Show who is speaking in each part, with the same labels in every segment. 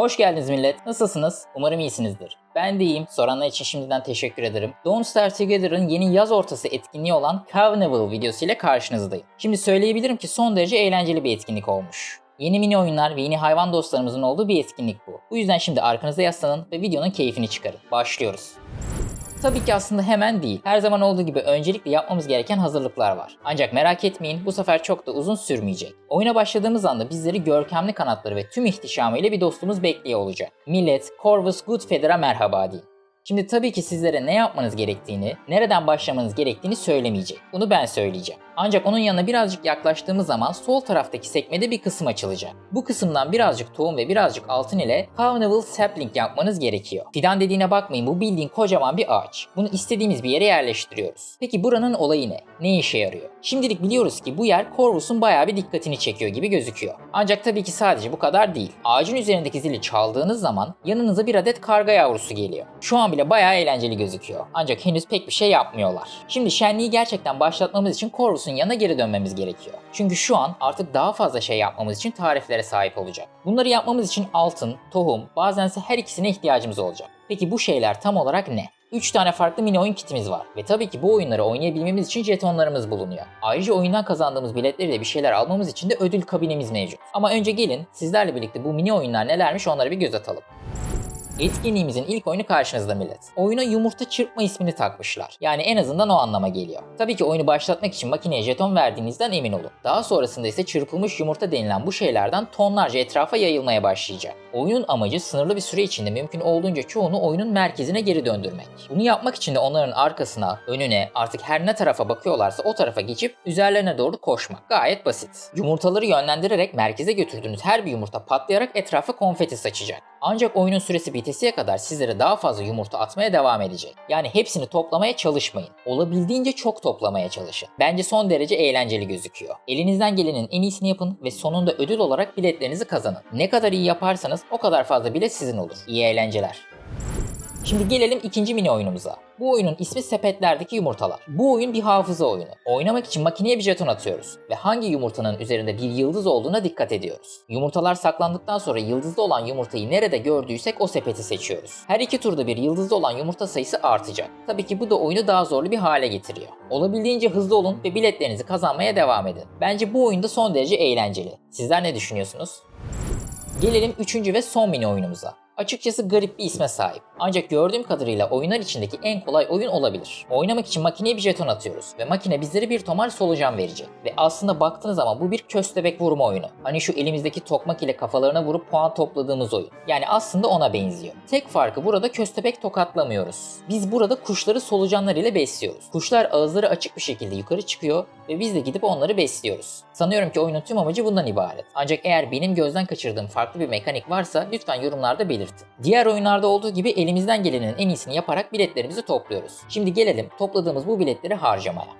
Speaker 1: Hoş geldiniz millet. Nasılsınız? Umarım iyisinizdir. Ben de iyiyim. Soranlar için şimdiden teşekkür ederim. Don't Starve Together'ın yeni yaz ortası etkinliği olan Carnival videosu ile karşınızdayım. Şimdi söyleyebilirim ki son derece eğlenceli bir etkinlik olmuş. Yeni mini oyunlar ve yeni hayvan dostlarımızın olduğu bir etkinlik bu. Bu yüzden şimdi arkanıza yaslanın ve videonun keyfini çıkarın. Başlıyoruz. Tabii ki aslında hemen değil. Her zaman olduğu gibi öncelikle yapmamız gereken hazırlıklar var. Ancak merak etmeyin bu sefer çok da uzun sürmeyecek. Oyuna başladığımız anda bizleri görkemli kanatları ve tüm ihtişamıyla bir dostumuz bekliyor olacak. Millet Corvus Goodfeather'a merhaba deyin. Şimdi tabii ki sizlere ne yapmanız gerektiğini, nereden başlamanız gerektiğini söylemeyecek. Bunu ben söyleyeceğim. Ancak onun yanına birazcık yaklaştığımız zaman sol taraftaki sekmede bir kısım açılacak. Bu kısımdan birazcık tohum ve birazcık altın ile Carnival Sapling yapmanız gerekiyor. Fidan dediğine bakmayın bu bildiğin kocaman bir ağaç. Bunu istediğimiz bir yere yerleştiriyoruz. Peki buranın olayı ne? Ne işe yarıyor? Şimdilik biliyoruz ki bu yer Corvus'un bayağı bir dikkatini çekiyor gibi gözüküyor. Ancak tabii ki sadece bu kadar değil. Ağacın üzerindeki zili çaldığınız zaman yanınıza bir adet karga yavrusu geliyor. Şu an bile bayağı eğlenceli gözüküyor. Ancak henüz pek bir şey yapmıyorlar. Şimdi şenliği gerçekten başlatmamız için Corvus'un yanına geri dönmemiz gerekiyor. Çünkü şu an artık daha fazla şey yapmamız için tariflere sahip olacak. Bunları yapmamız için altın, tohum, bazense her ikisine ihtiyacımız olacak. Peki bu şeyler tam olarak ne? 3 tane farklı mini oyun kitimiz var ve tabii ki bu oyunları oynayabilmemiz için jetonlarımız bulunuyor. Ayrıca oyundan kazandığımız biletleri bir şeyler almamız için de ödül kabinemiz mevcut. Ama önce gelin sizlerle birlikte bu mini oyunlar nelermiş onlara bir göz atalım. Etkinliğimizin ilk oyunu karşınızda millet. Oyuna yumurta çırpma ismini takmışlar. Yani en azından o anlama geliyor. Tabii ki oyunu başlatmak için makineye jeton verdiğinizden emin olun. Daha sonrasında ise çırpılmış yumurta denilen bu şeylerden tonlarca etrafa yayılmaya başlayacak. Oyunun amacı sınırlı bir süre içinde mümkün olduğunca çoğunu oyunun merkezine geri döndürmek. Bunu yapmak için de onların arkasına, önüne, artık her ne tarafa bakıyorlarsa o tarafa geçip üzerlerine doğru koşmak. Gayet basit. Yumurtaları yönlendirerek merkeze götürdüğünüz her bir yumurta patlayarak etrafa konfeti saçacak. Ancak oyunun süresi bitesiye kadar sizlere daha fazla yumurta atmaya devam edecek. Yani hepsini toplamaya çalışmayın. Olabildiğince çok toplamaya çalışın. Bence son derece eğlenceli gözüküyor. Elinizden gelenin en iyisini yapın ve sonunda ödül olarak biletlerinizi kazanın. Ne kadar iyi yaparsanız o kadar fazla bilet sizin olur. İyi eğlenceler. Şimdi gelelim ikinci mini oyunumuza. Bu oyunun ismi sepetlerdeki yumurtalar. Bu oyun bir hafıza oyunu. Oynamak için makineye bir jeton atıyoruz ve hangi yumurtanın üzerinde bir yıldız olduğuna dikkat ediyoruz. Yumurtalar saklandıktan sonra yıldızlı olan yumurtayı nerede gördüysek o sepeti seçiyoruz. Her iki turda bir yıldızlı olan yumurta sayısı artacak. Tabii ki bu da oyunu daha zorlu bir hale getiriyor. Olabildiğince hızlı olun ve biletlerinizi kazanmaya devam edin. Bence bu oyunda son derece eğlenceli. Sizler ne düşünüyorsunuz? Gelelim üçüncü ve son mini oyunumuza. Açıkçası garip bir isme sahip. Ancak gördüğüm kadarıyla oyunlar içindeki en kolay oyun olabilir. Oynamak için makineye bir jeton atıyoruz ve makine bizlere bir tomar solucan verecek. Ve aslında baktığınız zaman bu bir köstebek vurma oyunu. Hani şu elimizdeki tokmak ile kafalarına vurup puan topladığımız oyun. Yani aslında ona benziyor. Tek farkı burada köstebek tokatlamıyoruz. Biz burada kuşları solucanlar ile besliyoruz. Kuşlar ağızları açık bir şekilde yukarı çıkıyor ve biz de gidip onları besliyoruz. Sanıyorum ki oyunun tüm amacı bundan ibaret. Ancak eğer benim gözden kaçırdığım farklı bir mekanik varsa lütfen yorumlarda belirtin. Diğer oyunlarda olduğu gibi elimizden gelenin en iyisini yaparak biletlerimizi topluyoruz. Şimdi gelelim topladığımız bu biletleri harcamaya.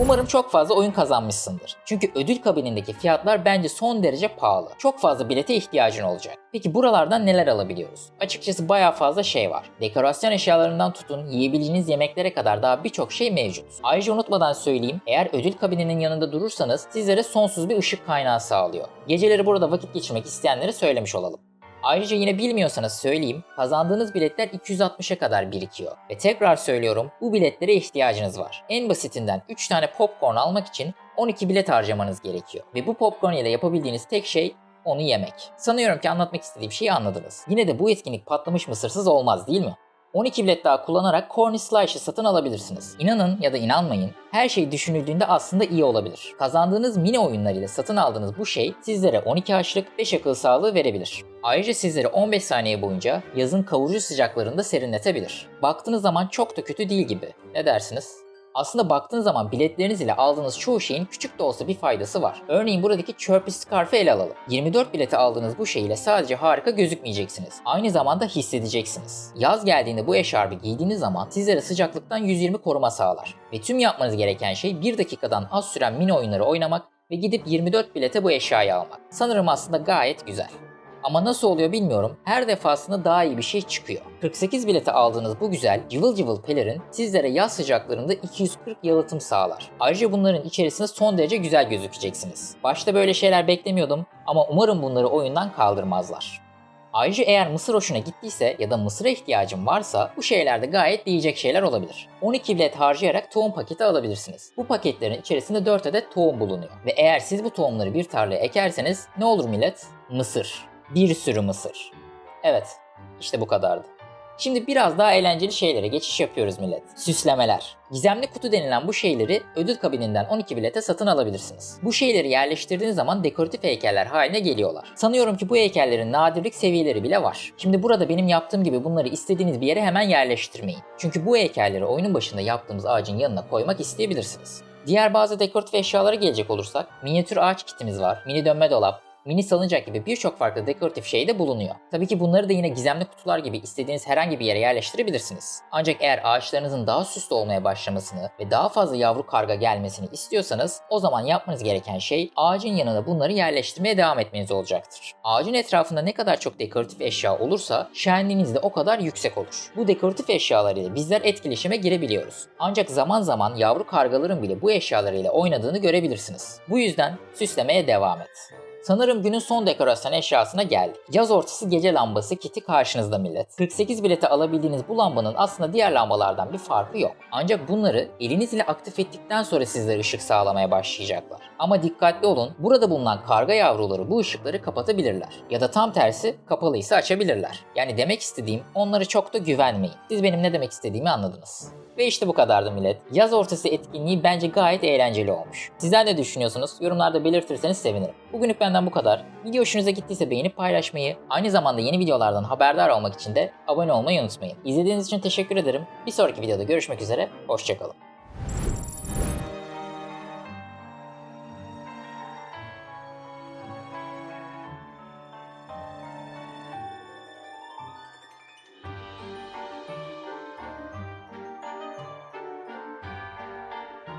Speaker 1: Umarım çok fazla oyun kazanmışsındır. Çünkü ödül kabinindeki fiyatlar bence son derece pahalı. Çok fazla bilete ihtiyacın olacak. Peki buralardan neler alabiliyoruz? Açıkçası baya fazla şey var. Dekorasyon eşyalarından tutun, yiyebileceğiniz yemeklere kadar daha birçok şey mevcut. Ayrıca unutmadan söyleyeyim, eğer ödül kabininin yanında durursanız sizlere sonsuz bir ışık kaynağı sağlıyor. Geceleri burada vakit geçirmek isteyenlere söylemiş olalım. Ayrıca yine bilmiyorsanız söyleyeyim, kazandığınız biletler 260'a kadar birikiyor. Ve tekrar söylüyorum, bu biletlere ihtiyacınız var. En basitinden 3 tane popcorn almak için 12 bilet harcamanız gerekiyor. Ve bu popcorn ile yapabildiğiniz tek şey onu yemek. Sanıyorum ki anlatmak istediğim şeyi anladınız. Yine de bu etkinlik patlamış mısırsız olmaz değil mi? 12 bilet daha kullanarak Corny Slice'ı satın alabilirsiniz. İnanın ya da inanmayın, her şey düşünüldüğünde aslında iyi olabilir. Kazandığınız mini oyunlar ile satın aldığınız bu şey sizlere 12 açlık 5 akıl sağlığı verebilir. Ayrıca sizleri 15 saniye boyunca yazın kavurucu sıcaklarında serinletebilir. Baktığınız zaman çok da kötü değil gibi. Ne dersiniz? Aslında baktığınız zaman biletleriniz ile aldığınız çoğu şeyin küçük de olsa bir faydası var. Örneğin buradaki Chirpy Scarf'ı ele alalım. 24 bilete aldığınız bu şey ile sadece harika gözükmeyeceksiniz. Aynı zamanda hissedeceksiniz. Yaz geldiğinde bu eşarbı giydiğiniz zaman sizlere sıcaklıktan 120 koruma sağlar. Ve tüm yapmanız gereken şey 1 dakikadan az süren mini oyunları oynamak ve gidip 24 bilete bu eşyayı almak. Sanırım aslında gayet güzel. Ama nasıl oluyor bilmiyorum. Her defasında daha iyi bir şey çıkıyor. 48 bilete aldığınız bu güzel cıvıl cıvıl pelerin sizlere yaz sıcaklarında 240 yalıtım sağlar. Ayrıca bunların içerisinde son derece güzel gözükeceksiniz. Başta böyle şeyler beklemiyordum ama umarım bunları oyundan kaldırmazlar. Ayrıca eğer mısır hoşuna gittiyse ya da mısıra ihtiyacın varsa bu şeylerde gayet diyecek şeyler olabilir. 12 bilet harcayarak tohum paketi alabilirsiniz. Bu paketlerin içerisinde 4 adet tohum bulunuyor. Ve eğer siz bu tohumları bir tarlaya ekerseniz ne olur millet? Mısır. Bir sürü mısır. Evet, işte bu kadardı. Şimdi biraz daha eğlenceli şeylere geçiş yapıyoruz millet. Süslemeler. Gizemli kutu denilen bu şeyleri ödül kabininden 12 bilete satın alabilirsiniz. Bu şeyleri yerleştirdiğiniz zaman dekoratif heykeller haline geliyorlar. Sanıyorum ki bu heykellerin nadirlik seviyeleri bile var. Şimdi burada benim yaptığım gibi bunları istediğiniz bir yere hemen yerleştirmeyin. Çünkü bu heykelleri oyunun başında yaptığımız ağacın yanına koymak isteyebilirsiniz. Diğer bazı dekoratif eşyalara gelecek olursak minyatür ağaç kitimiz var, mini dönme dolap, mini salıncak gibi birçok farklı dekoratif şey de bulunuyor. Tabii ki bunları da yine gizemli kutular gibi istediğiniz herhangi bir yere yerleştirebilirsiniz. Ancak eğer ağaçlarınızın daha süslü olmaya başlamasını ve daha fazla yavru karga gelmesini istiyorsanız o zaman yapmanız gereken şey ağacın yanına bunları yerleştirmeye devam etmeniz olacaktır. Ağacın etrafında ne kadar çok dekoratif eşya olursa şenliğiniz de o kadar yüksek olur. Bu dekoratif eşyalar ile bizler etkileşime girebiliyoruz. Ancak zaman zaman yavru kargaların bile bu eşyalarıyla oynadığını görebilirsiniz. Bu yüzden süslemeye devam et. Sanırım günün son dekorasyon eşyasına geldik. Yaz ortası gece lambası kiti karşınızda millet. 48 bilete alabildiğiniz bu lambanın aslında diğer lambalardan bir farkı yok. Ancak bunları eliniz ile aktif ettikten sonra sizlere ışık sağlamaya başlayacaklar. Ama dikkatli olun, burada bulunan karga yavruları bu ışıkları kapatabilirler. Ya da tam tersi kapalıysa açabilirler. Yani demek istediğim onlara çok da güvenmeyin. Siz benim ne demek istediğimi anladınız. Ve işte bu kadardı millet. Yaz ortası etkinliği bence gayet eğlenceli olmuş. Sizler ne düşünüyorsunuz? Yorumlarda belirtirseniz sevinirim. Bugünlük benden bu kadar. Video hoşunuza gittiyse beğenip paylaşmayı, aynı zamanda yeni videolardan haberdar olmak için de abone olmayı unutmayın. İzlediğiniz için teşekkür ederim. Bir sonraki videoda görüşmek üzere, hoşçakalın.